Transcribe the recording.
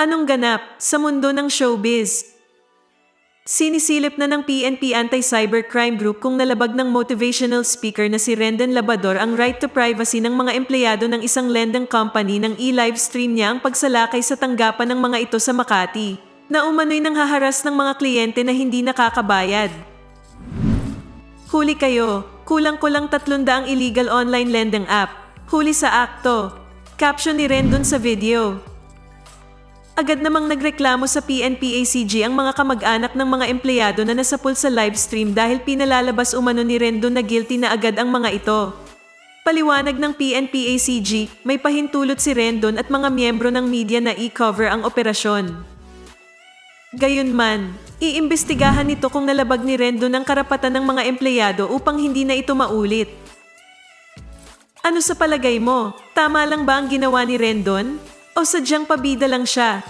Anong ganap sa mundo ng showbiz? Sinisilip na ng PNP Anti-Cybercrime Group kung nalabag ng motivational speaker na si Rendon Labador ang right to privacy ng mga empleyado ng isang lending company nang i-livestream niya ang pagsalakay sa tanggapan ng mga ito sa Makati, na umano'y nang haharas ng mga kliyente na hindi nakakabayad. Huli kayo, kulang-kulang 300 illegal online lending app. Huli sa akto. Caption ni Rendon sa video. Agad namang nagreklamo sa PNPACG ang mga kamag-anak ng mga empleyado na nasapul sa livestream dahil pinalalabas umano ni Rendon na guilty na agad ang mga ito. Paliwanag ng PNPACG, may pahintulot si Rendon at mga miyembro ng media na i-cover ang operasyon. Gayunman, iimbestigahan nito kung nalabag ni Rendon ang karapatan ng mga empleyado upang hindi na ito maulit. Ano sa palagay mo? Tama lang ba ang ginawa ni Rendon? O sadyang pabida lang siya